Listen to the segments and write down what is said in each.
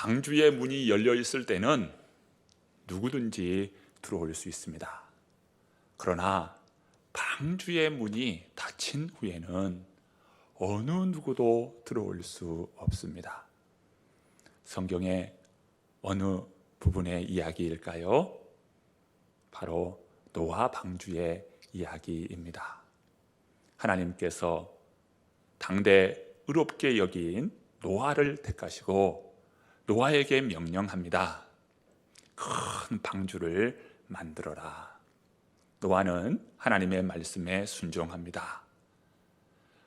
방주의 문이 열려 있을 때는 누구든지 들어올 수 있습니다. 그러나 방주의 문이 닫힌 후에는 어느 누구도 들어올 수 없습니다. 성경의 어느 부분의 이야기일까요? 바로 노아 방주의 이야기입니다. 하나님께서 당대 의롭게 여긴 노아를 택하시고 노아에게 명령합니다. 큰 방주를 만들어라. 노아는 하나님의 말씀에 순종합니다.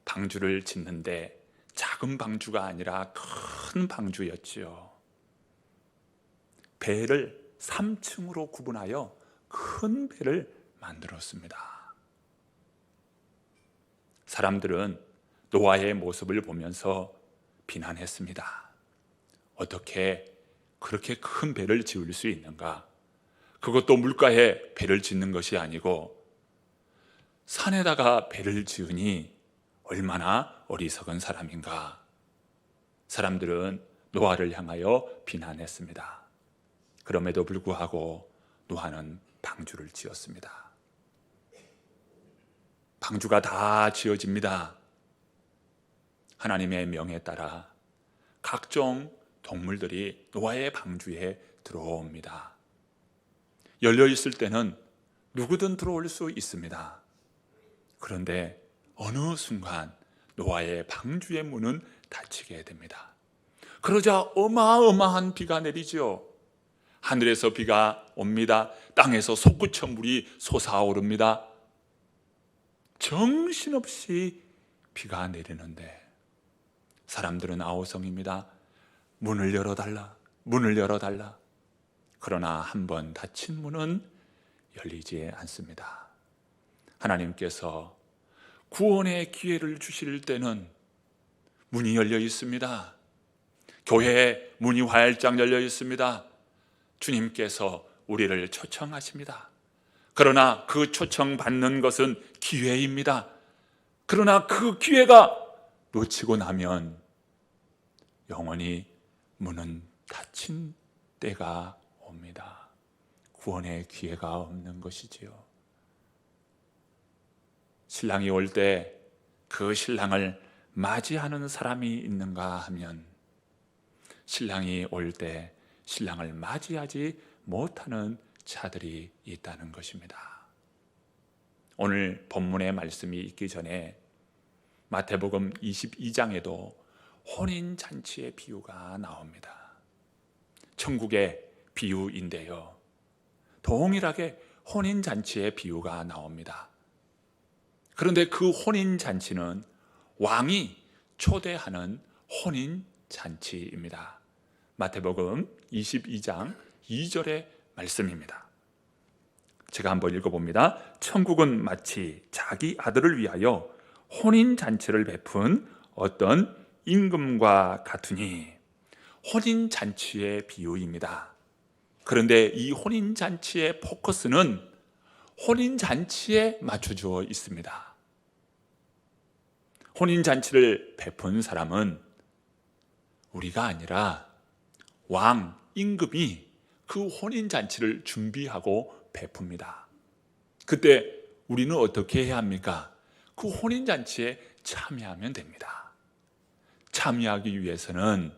방주를 짓는데 작은 방주가 아니라 큰 방주였지요. 배를 3층으로 구분하여 큰 배를 만들었습니다. 사람들은 노아의 모습을 보면서 비난했습니다. 어떻게 그렇게 큰 배를 지을 수 있는가? 그것도 물가에 배를 짓는 것이 아니고 산에다가 배를 지으니 얼마나 어리석은 사람인가? 사람들은 노아를 향하여 비난했습니다. 그럼에도 불구하고 노아는 방주를 지었습니다. 방주가 다 지어집니다. 하나님의 명에 따라 각종 동물들이 노아의 방주에 들어옵니다. 열려 있을 때는 누구든 들어올 수 있습니다. 그런데 어느 순간 노아의 방주의 문은 닫히게 됩니다. 그러자 어마어마한 비가 내리죠. 하늘에서 비가 옵니다. 땅에서 솟구쳐 물이 솟아오릅니다. 정신없이 비가 내리는데 사람들은 아우성입니다. 문을 열어달라, 문을 열어달라. 그러나 한 번 닫힌 문은 열리지 않습니다. 하나님께서 구원의 기회를 주실 때는 문이 열려 있습니다. 교회에 문이 활짝 열려 있습니다. 주님께서 우리를 초청하십니다. 그러나 그 초청 받는 것은 기회입니다. 그러나 그 기회가 놓치고 나면 영원히 문은 닫힌 때가 옵니다. 구원의 기회가 없는 것이지요. 신랑이 올 때 그 신랑을 맞이하는 사람이 있는가 하면 신랑이 올 때 신랑을 맞이하지 못하는 자들이 있다는 것입니다. 오늘 본문의 말씀이 있기 전에 마태복음 22장에도 혼인 잔치의 비유가 나옵니다. 천국의 비유인데요. 동일하게 혼인 잔치의 비유가 나옵니다. 그런데 그 혼인 잔치는 왕이 초대하는 혼인 잔치입니다. 마태복음 22장 2절의 말씀입니다. 제가 한번 읽어봅니다. 천국은 마치 자기 아들을 위하여 혼인 잔치를 베푼 어떤 임금과 같으니 혼인 잔치의 비유입니다. 그런데 이 혼인 잔치의 포커스는 혼인 잔치에 맞춰져 있습니다. 혼인 잔치를 베푼 사람은 우리가 아니라 왕 임금이 그 혼인 잔치를 준비하고 베풉니다. 그때 우리는 어떻게 해야 합니까? 그 혼인 잔치에 참여하면 됩니다. 참여하기 위해서는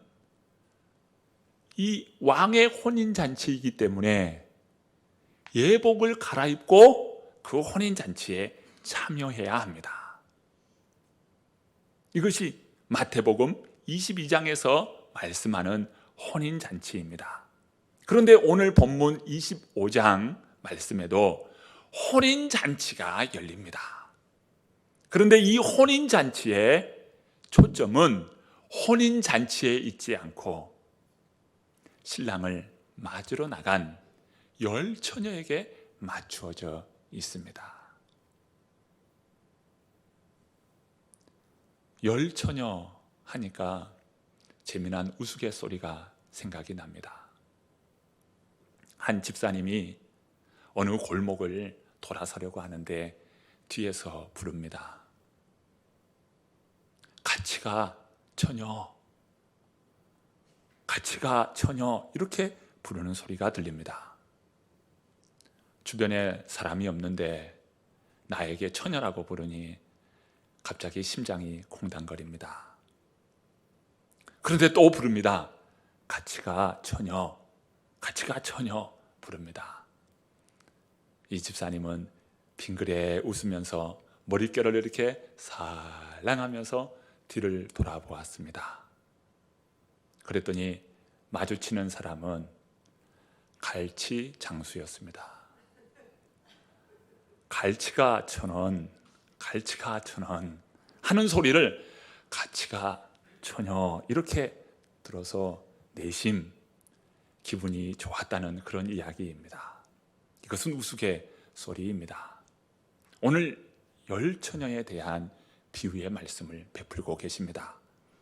이 왕의 혼인 잔치이기 때문에 예복을 갈아입고 그 혼인 잔치에 참여해야 합니다. 이것이 마태복음 22장에서 말씀하는 혼인 잔치입니다. 그런데 오늘 본문 25장 말씀에도 혼인 잔치가 열립니다. 그런데 이 혼인 잔치의 초점은 혼인 잔치에 있지 않고 신랑을 맞으러 나간 열 처녀에게 맞추어져 있습니다. 열 처녀 하니까 재미난 우스갯소리가 생각이 납니다. 한 집사님이 어느 골목을 돌아서려고 하는데 뒤에서 부릅니다. 같이 가, 처녀. 같이 가 처녀 이렇게 부르는 소리가 들립니다. 주변에 사람이 없는데 나에게 처녀라고 부르니 갑자기 심장이 콩당거립니다. 그런데 또 부릅니다. 같이 가 처녀, 같이 가 처녀 부릅니다. 이 집사님은 빙그레 웃으면서 머릿결을 이렇게 살랑하면서 뒤를 돌아보았습니다. 그랬더니 마주치는 사람은 갈치 장수였습니다. 갈치가 천원, 갈치가 천원 하는 소리를 같이가 처녀 이렇게 들어서 내심 기분이 좋았다는 그런 이야기입니다. 이것은 우스개 소리입니다. 오늘 열 처녀에 대한 비유의 말씀을 베풀고 계십니다.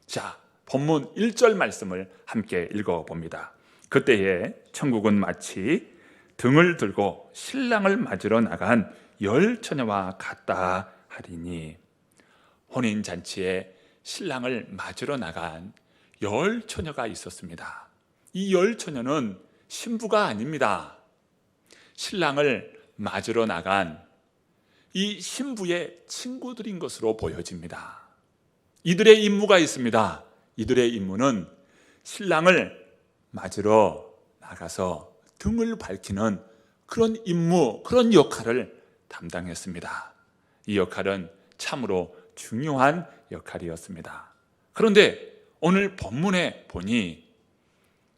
자, 본문 1절 말씀을 함께 읽어 봅니다. 그때에 천국은 마치 등을 들고 신랑을 맞으러 나간 열 처녀와 같다 하리니 혼인 잔치에 신랑을 맞으러 나간 열 처녀가 있었습니다. 이 열 처녀는 신부가 아닙니다. 신랑을 맞으러 나간 이 신부의 친구들인 것으로 보여집니다. 이들의 임무가 있습니다. 이들의 임무는 신랑을 맞으러 나가서 등을 밝히는 그런 임무, 그런 역할을 담당했습니다. 이 역할은 참으로 중요한 역할이었습니다. 그런데 오늘 본문에 보니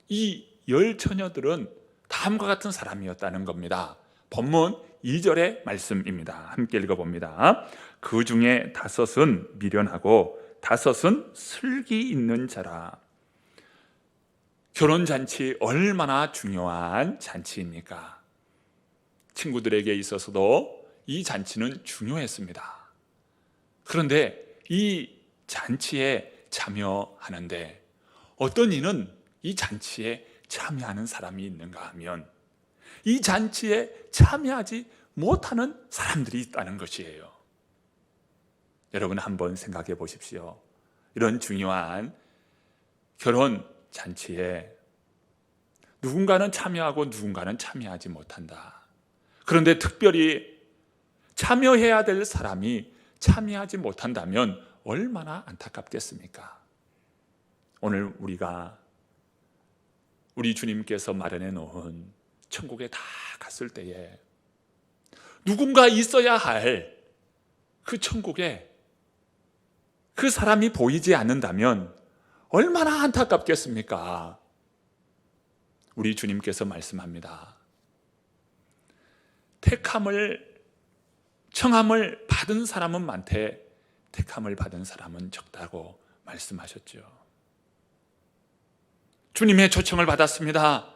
이 열 처녀들은 다음과 같은 사람이었다는 겁니다. 본문 2절의 말씀입니다. 함께 읽어봅니다. 그 중에 다섯은 미련하고 다섯은 슬기 있는 자라. 결혼 잔치 얼마나 중요한 잔치입니까? 친구들에게 있어서도 이 잔치는 중요했습니다. 그런데 이 잔치에 참여하는데 어떤 이는 이 잔치에 참여하는 사람이 있는가 하면 이 잔치에 참여하지 못하는 사람들이 있다는 것이에요. 여러분 한번 생각해 보십시오. 이런 중요한 결혼 잔치에 누군가는 참여하고 누군가는 참여하지 못한다. 그런데 특별히 참여해야 될 사람이 참여하지 못한다면 얼마나 안타깝겠습니까? 오늘 우리가 우리 주님께서 마련해 놓은 천국에 다 갔을 때에 누군가 있어야 할 그 천국에 그 사람이 보이지 않는다면 얼마나 안타깝겠습니까? 우리 주님께서 말씀합니다. 택함을 청함을 받은 사람은 많되 택함을 받은 사람은 적다고 말씀하셨죠. 주님의 초청을 받았습니다.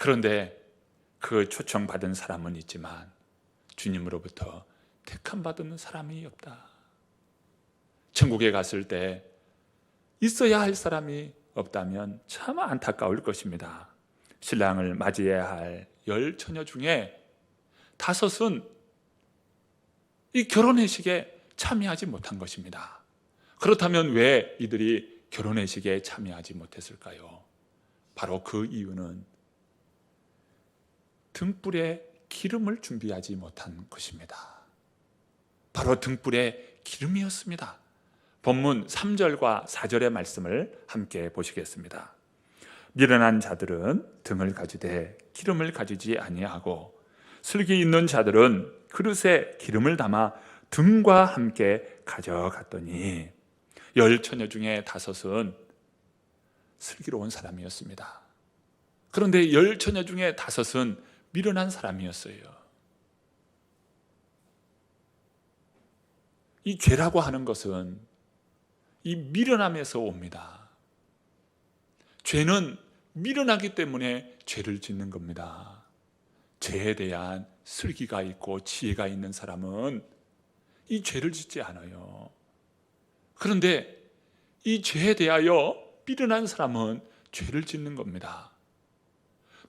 그런데 그 초청 받은 사람은 있지만 주님으로부터 택함 받은 사람이 없다. 천국에 갔을 때 있어야 할 사람이 없다면 참 안타까울 것입니다. 신랑을 맞이해야 할 열 처녀 중에 다섯은 이 결혼회식에 참여하지 못한 것입니다. 그렇다면 왜 이들이 결혼회식에 참여하지 못했을까요? 바로 그 이유는 등불에 기름을 준비하지 못한 것입니다. 바로 등불에 기름이었습니다. 본문 3절과 4절의 말씀을 함께 보시겠습니다. 미련한 자들은 등을 가지되 기름을 가지지 아니하고 슬기 있는 자들은 그릇에 기름을 담아 등과 함께 가져갔더니 열 처녀 중에 다섯은 슬기로운 사람이었습니다. 그런데 열 처녀 중에 다섯은 미련한 사람이었어요. 이 죄라고 하는 것은 이 미련함에서 옵니다. 죄는 미련하기 때문에 죄를 짓는 겁니다. 죄에 대한 슬기가 있고 지혜가 있는 사람은 이 죄를 짓지 않아요. 그런데 이 죄에 대하여 미련한 사람은 죄를 짓는 겁니다.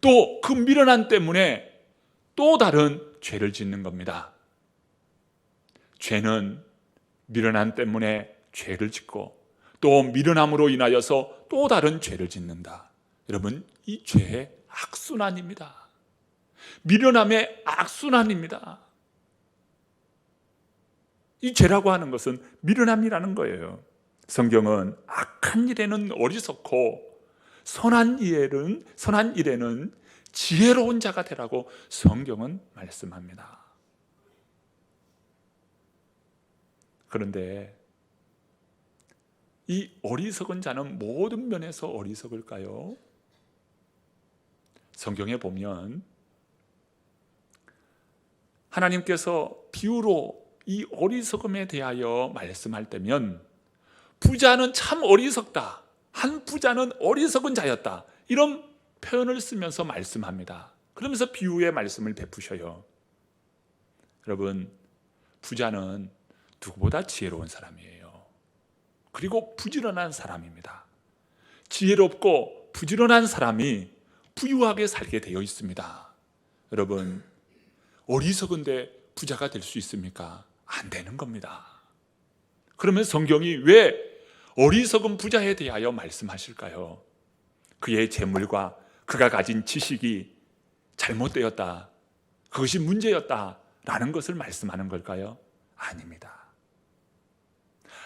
또 그 미련한 때문에 또 다른 죄를 짓는 겁니다. 죄는 미련한 때문에 죄를 짓고 또 미련함으로 인하여서 또 다른 죄를 짓는다. 여러분, 이 죄의 악순환입니다. 미련함의 악순환입니다. 이 죄라고 하는 것은 미련함이라는 거예요. 성경은 악한 일에는 어리석고 선한 일에는 선한 일에는 지혜로운 자가 되라고 성경은 말씀합니다. 그런데 이 어리석은 자는 모든 면에서 어리석을까요? 성경에 보면 하나님께서 비유로 이 어리석음에 대하여 말씀할 때면 부자는 참 어리석다. 한 부자는 어리석은 자였다. 이런 표현을 쓰면서 말씀합니다. 그러면서 비유의 말씀을 베푸셔요. 여러분, 부자는 누구보다 지혜로운 사람이에요. 그리고 부지런한 사람입니다. 지혜롭고 부지런한 사람이 부유하게 살게 되어 있습니다. 여러분, 어리석은데 부자가 될 수 있습니까? 안 되는 겁니다. 그러면 성경이 왜 어리석은 부자에 대하여 말씀하실까요? 그의 재물과 그가 가진 지식이 잘못되었다. 그것이 문제였다. 라는 것을 말씀하는 걸까요? 아닙니다.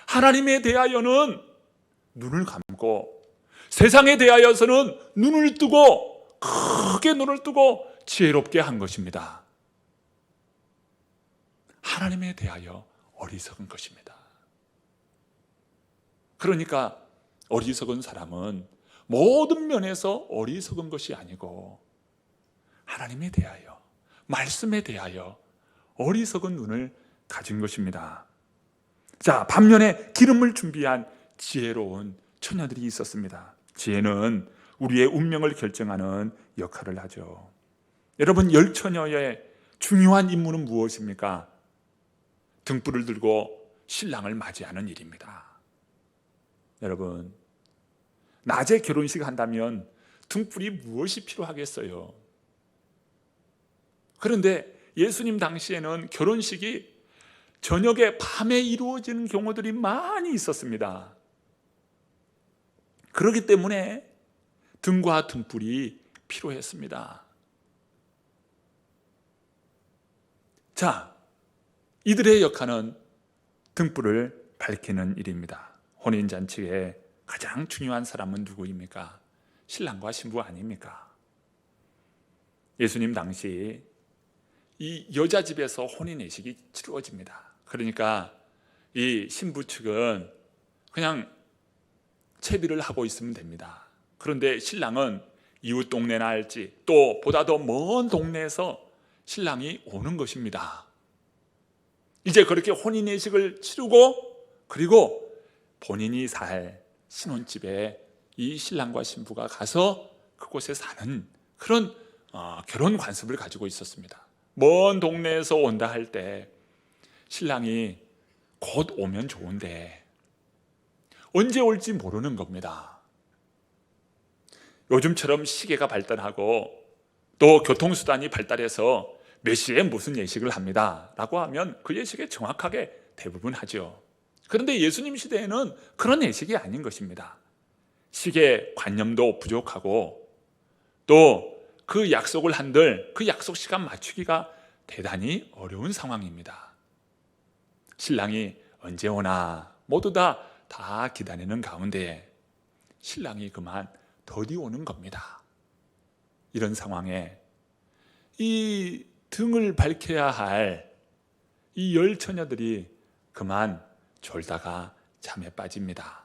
하나님에 대하여는 눈을 감고 세상에 대하여서는 눈을 뜨고 크게 눈을 뜨고 지혜롭게 한 것입니다. 하나님에 대하여 어리석은 것입니다. 그러니까 어리석은 사람은 모든 면에서 어리석은 것이 아니고 하나님에 대하여 말씀에 대하여 어리석은 눈을 가진 것입니다. 자, 반면에 기름을 준비한 지혜로운 처녀들이 있었습니다. 지혜는 우리의 운명을 결정하는 역할을 하죠. 여러분, 열 처녀의 중요한 임무는 무엇입니까? 등불을 들고 신랑을 맞이하는 일입니다. 여러분, 낮에 결혼식 한다면 등불이 무엇이 필요하겠어요? 그런데 예수님 당시에는 결혼식이 저녁에 밤에 이루어지는 경우들이 많이 있었습니다. 그렇기 때문에 등과 등불이 필요했습니다. 자, 이들의 역할은 등불을 밝히는 일입니다. 혼인잔치에 가장 중요한 사람은 누구입니까? 신랑과 신부 아닙니까? 예수님 당시 이 여자 집에서 혼인 예식이 치루어집니다. 그러니까 이 신부 측은 그냥 채비를 하고 있으면 됩니다. 그런데 신랑은 이웃 동네나 할지 또 보다 더 먼 동네에서 신랑이 오는 것입니다. 이제 그렇게 혼인 예식을 치르고 그리고 본인이 살 신혼집에 이 신랑과 신부가 가서 그곳에 사는 그런 어, 결혼 관습을 가지고 있었습니다. 먼 동네에서 온다 할 때 신랑이 곧 오면 좋은데 언제 올지 모르는 겁니다. 요즘처럼 시계가 발달하고 또 교통수단이 발달해서 몇 시에 무슨 예식을 합니다. 라고 하면 그 예식에 정확하게 대부분 하죠. 그런데 예수님 시대에는 그런 예식이 아닌 것입니다. 시계 관념도 부족하고 또 그 약속을 한들 그 약속 시간 맞추기가 대단히 어려운 상황입니다. 신랑이 언제 오나 모두 다, 다 기다리는 가운데 신랑이 그만 더디 오는 겁니다. 이런 상황에 이 등을 밝혀야 할 이 열 처녀들이 그만 졸다가 잠에 빠집니다.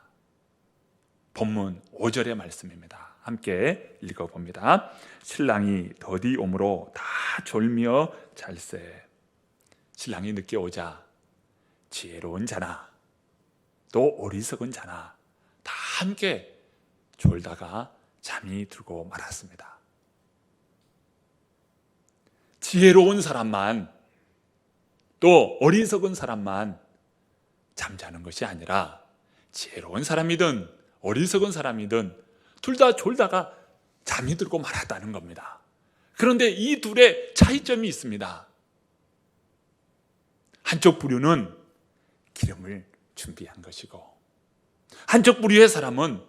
본문 5절의 말씀입니다. 함께 읽어봅니다. 신랑이 더디 오므로 다 졸며 잘세. 신랑이 늦게 오자 지혜로운 자나 또 어리석은 자나 다 함께 졸다가 잠이 들고 말았습니다. 지혜로운 사람만 또 어리석은 사람만 잠자는 것이 아니라 지혜로운 사람이든 어리석은 사람이든 둘 다 졸다가 잠이 들고 말았다는 겁니다. 그런데 이 둘의 차이점이 있습니다. 한쪽 부류는 기름을 준비한 것이고 한쪽 부류의 사람은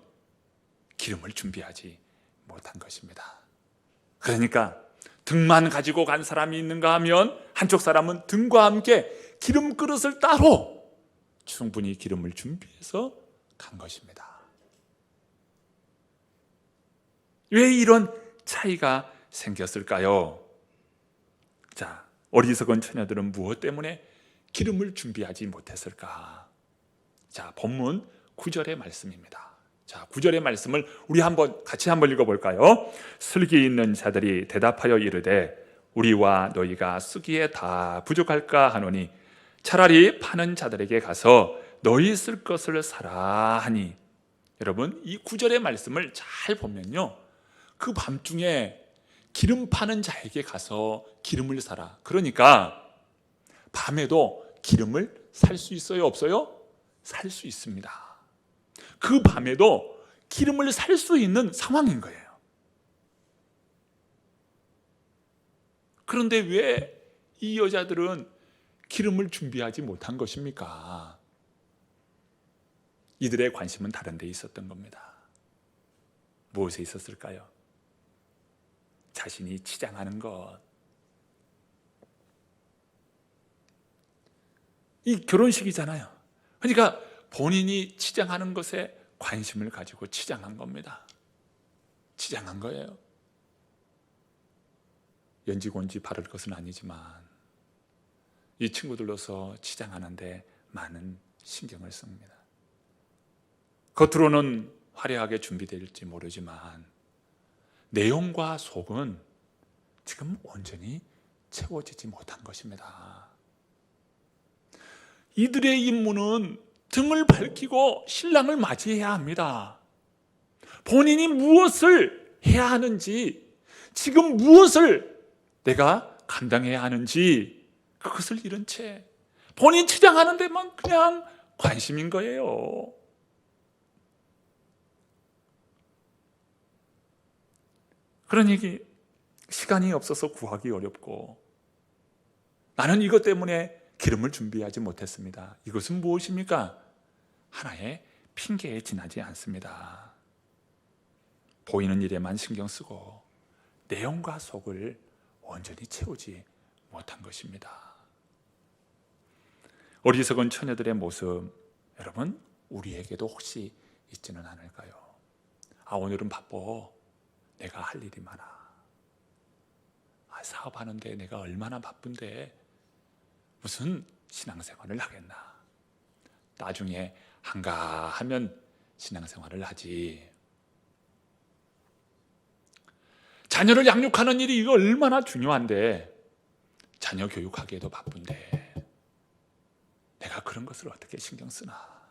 기름을 준비하지 못한 것입니다. 그러니까 등만 가지고 간 사람이 있는가 하면 한쪽 사람은 등과 함께 기름 그릇을 따로 충분히 기름을 준비해서 간 것입니다. 왜 이런 차이가 생겼을까요? 자, 어리석은 처녀들은 무엇 때문에 기름을 준비하지 못했을까? 자, 본문 9절의 말씀입니다. 자, 9절의 말씀을 우리 한번 같이 한번 읽어 볼까요? 슬기 있는 자들이 대답하여 이르되 우리와 너희가 쓰기에 다 부족할까 하노니 차라리 파는 자들에게 가서 너희 쓸 것을 사라 하니 여러분 이 9절의 말씀을 잘 보면요. 그 밤중에 기름 파는 자에게 가서 기름을 사라. 그러니까 밤에도 기름을 살 수 있어요, 없어요? 살 수 있습니다. 그 밤에도 기름을 살 수 있는 상황인 거예요. 그런데 왜 이 여자들은 기름을 준비하지 못한 것입니까? 이들의 관심은 다른 데 있었던 겁니다. 무엇에 있었을까요? 자신이 치장하는 것. 이 결혼식이잖아요. 그러니까 본인이 치장하는 것에 관심을 가지고 치장한 겁니다. 치장한 거예요. 연지곤지 바를 것은 아니지만 이 친구들로서 치장하는데 많은 신경을 씁니다. 겉으로는 화려하게 준비될지 모르지만 내용과 속은 지금 온전히 채워지지 못한 것입니다. 이들의 임무는 등을 밝히고 신랑을 맞이해야 합니다. 본인이 무엇을 해야 하는지, 지금 무엇을 내가 감당해야 하는지, 그것을 잃은 채 본인 치장하는 데만 그냥 관심인 거예요. 얘기 시간이 없어서 구하기 어렵고 나는 이것 때문에 기름을 준비하지 못했습니다. 이것은 무엇입니까? 하나의 핑계에 지나지 않습니다. 보이는 일에만 신경 쓰고 내용과 속을 온전히 채우지 못한 것입니다. 어리석은 처녀들의 모습, 여러분, 우리에게도 혹시 있지는 않을까요? 아, 오늘은 바빠. 내가 할 일이 많아. 아, 사업하는데 내가 얼마나 바쁜데 무슨 신앙생활을 하겠나. 나중에 한가하면 신앙생활을 하지. 자녀를 양육하는 일이 이거 얼마나 중요한데 자녀 교육하기에도 바쁜데 내가 그런 것을 어떻게 신경 쓰나.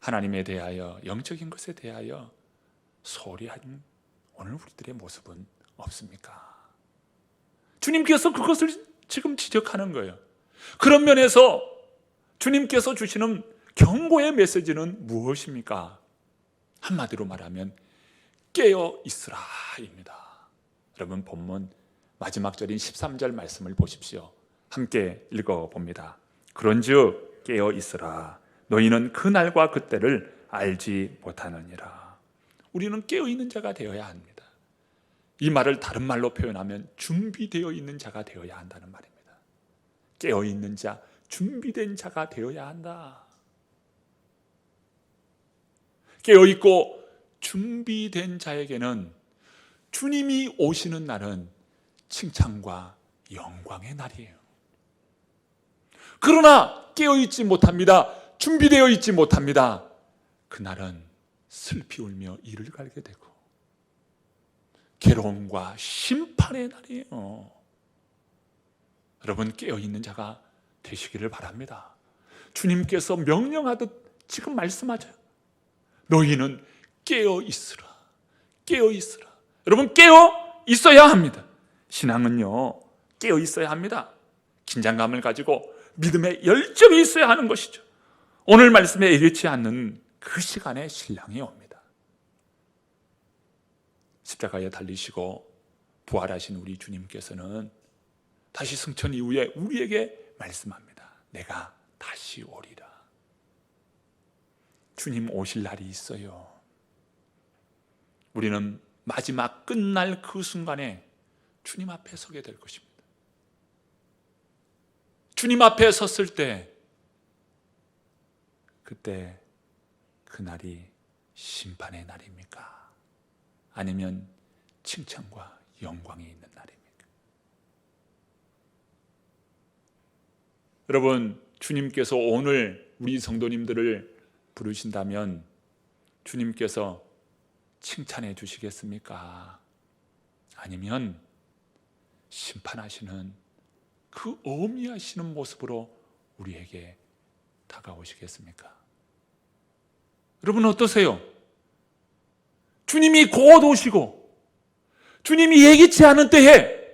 하나님에 대하여 영적인 것에 대하여 소홀히 한 오늘 우리들의 모습은 없습니까? 주님께서 그것을 지금 지적하는 거예요. 그런 면에서 주님께서 주시는 경고의 메시지는 무엇입니까? 한마디로 말하면 깨어 있으라입니다. 여러분 본문 마지막 절인 13절 말씀을 보십시오. 함께 읽어 봅니다. 그런즉 깨어 있으라. 너희는 그 날과 그 때를 알지 못하느니라. 우리는 깨어 있는 자가 되어야 합니다. 이 말을 다른 말로 표현하면 준비되어 있는 자가 되어야 한다는 말입니다. 깨어 있는 자, 준비된 자가 되어야 한다. 깨어 있고 준비된 자에게는 주님이 오시는 날은 칭찬과 영광의 날이에요. 그러나 깨어 있지 못합니다. 준비되어 있지 못합니다. 그날은 슬피 울며 이를 갈게 되고 괴로움과 심판의 날이에요. 여러분 깨어 있는 자가 되시기를 바랍니다. 주님께서 명령하듯 지금 말씀하죠. 너희는 깨어 있으라. 깨어 있으라. 여러분 깨어 있어야 합니다. 신앙은요. 깨어 있어야 합니다. 긴장감을 가지고 믿음의 열정이 있어야 하는 것이죠. 오늘 말씀에 예기치 않는 그 시간에 신랑이 옵니다. 십자가에 달리시고 부활하신 우리 주님께서는 다시 승천 이후에 우리에게 말씀합니다. 내가 다시 오리라. 주님 오실 날이 있어요. 우리는 마지막 끝날 그 순간에 주님 앞에 서게 될 것입니다. 주님 앞에 섰을 때 그때 그 날이 심판의 날입니까? 아니면 칭찬과 영광이 있는 날입니까? 여러분, 주님께서 오늘 우리 성도님들을 부르신다면 주님께서 칭찬해 주시겠습니까? 아니면 심판하시는 그 어미하시는 모습으로 우리에게 다가오시겠습니까? 여러분 어떠세요? 주님이 곧 오시고 주님이 예기치 않은 때에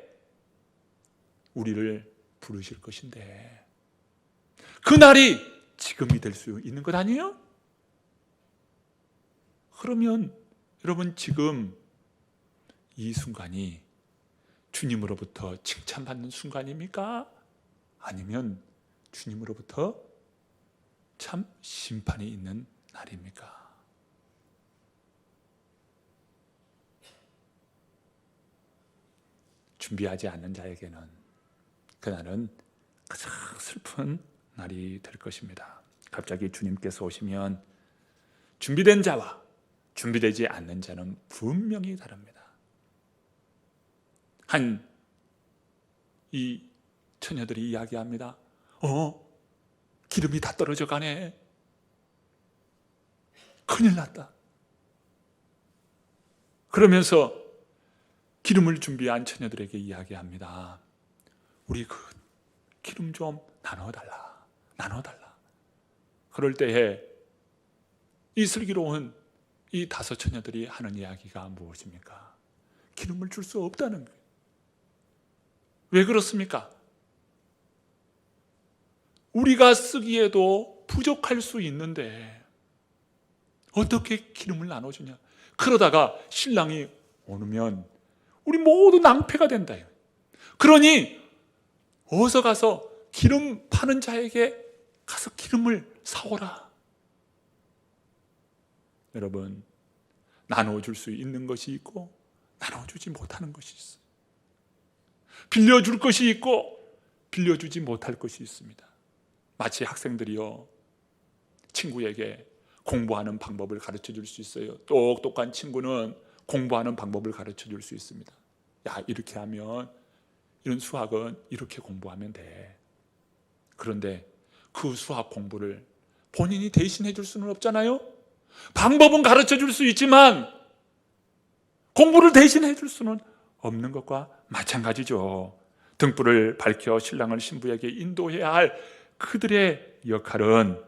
우리를 부르실 것인데 그 날이 지금이 될 수 있는 것 아니에요? 그러면 여러분 지금 이 순간이 주님으로부터 칭찬받는 순간입니까? 아니면 주님으로부터 참 심판이 있는 날입니까? 준비하지 않는 자에게는 그날은 가장 슬픈 날이 될 것입니다. 갑자기 주님께서 오시면 준비된 자와 준비되지 않는 자는 분명히 다릅니다. 한 이 처녀들이 이야기합니다. 어, 기름이 다 떨어져 가네. 큰일 났다. 그러면서 기름을 준비한 처녀들에게 이야기합니다. 우리 그 기름 좀 나눠달라. 나눠달라. 그럴 때에 이 슬기로운 이 다섯 처녀들이 하는 이야기가 무엇입니까? 기름을 줄 수 없다는 거예요. 왜 그렇습니까? 우리가 쓰기에도 부족할 수 있는데 어떻게 기름을 나눠주냐? 그러다가 신랑이 오면 우리 모두 낭패가 된다. 그러니 어서 가서 기름 파는 자에게 가서 기름을 사오라. 여러분, 나눠줄 수 있는 것이 있고 나눠주지 못하는 것이 있어요. 빌려줄 것이 있고 빌려주지 못할 것이 있습니다. 마치 학생들이요. 친구에게 공부하는 방법을 가르쳐 줄 수 있어요. 똑똑한 친구는 공부하는 방법을 가르쳐 줄 수 있습니다. 야, 이렇게 하면 이런 수학은 이렇게 공부하면 돼. 그런데 그 수학 공부를 본인이 대신해 줄 수는 없잖아요. 방법은 가르쳐 줄 수 있지만 공부를 대신해 줄 수는 없는 것과 마찬가지죠. 등불을 밝혀 신랑을 신부에게 인도해야 할 그들의 역할은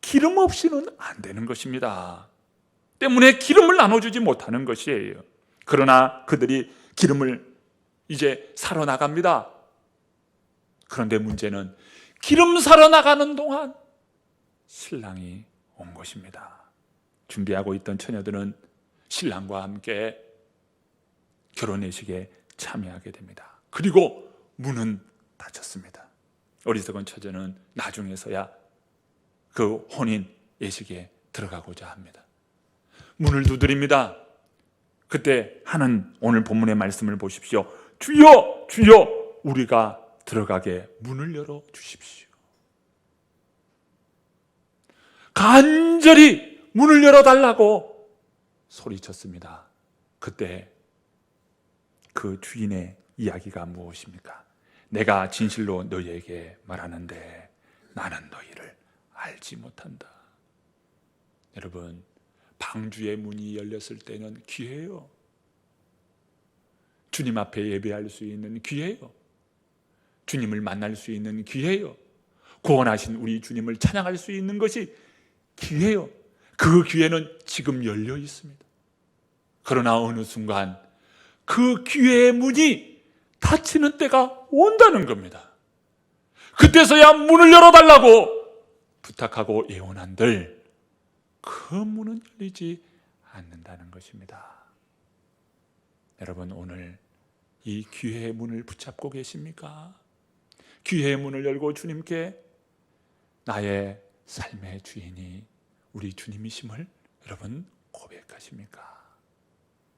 기름 없이는 안 되는 것입니다. 때문에 기름을 나눠주지 못하는 것이에요. 그러나 그들이 기름을 이제 사러 나갑니다. 그런데 문제는 기름 사러 나가는 동안 신랑이 온 것입니다. 준비하고 있던 처녀들은 신랑과 함께 결혼의식에 참여하게 됩니다. 그리고 문은 닫혔습니다. 어리석은 처녀는 나중에서야 그 혼인 예식에 들어가고자 합니다. 문을 두드립니다. 그때 하는 오늘 본문의 말씀을 보십시오. 주여, 주여, 우리가 들어가게 문을 열어 주십시오. 간절히 문을 열어 달라고 소리쳤습니다. 그때 그 주인의 이야기가 무엇입니까? 내가 진실로 너희에게 말하는데 나는 너희를 알지 못한다. 여러분, 방주의 문이 열렸을 때는 기회요. 주님 앞에 예배할 수 있는 기회요. 주님을 만날 수 있는 기회요. 구원하신 우리 주님을 찬양할 수 있는 것이 기회요. 그 기회는 지금 열려 있습니다. 그러나 어느 순간 그 기회의 문이 닫히는 때가 온다는 겁니다. 그때서야 문을 열어달라고 부탁하고 예언한들 그 문은 열리지 않는다는 것입니다. 여러분 오늘 이 기회의 문을 붙잡고 계십니까? 기회의 문을 열고 주님께 나의 삶의 주인이 우리 주님이심을 여러분 고백하십니까?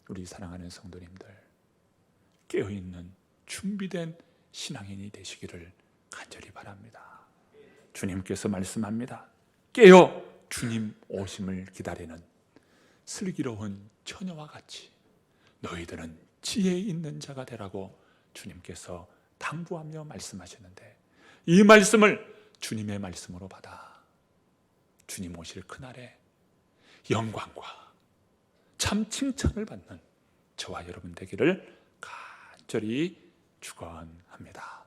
우리 사랑하는 성도님들 깨어 있는 준비된 신앙인이 되시기를 간절히 바랍니다. 주님께서 말씀합니다. 깨어 주님 오심을 기다리는 슬기로운 처녀와 같이 너희들은 지혜 있는 자가 되라고 주님께서 당부하며 말씀하셨는데 이 말씀을 주님의 말씀으로 받아 주님 오실 그날에 영광과 참 칭찬을 받는 저와 여러분 되기를 간 절히 축원합니다.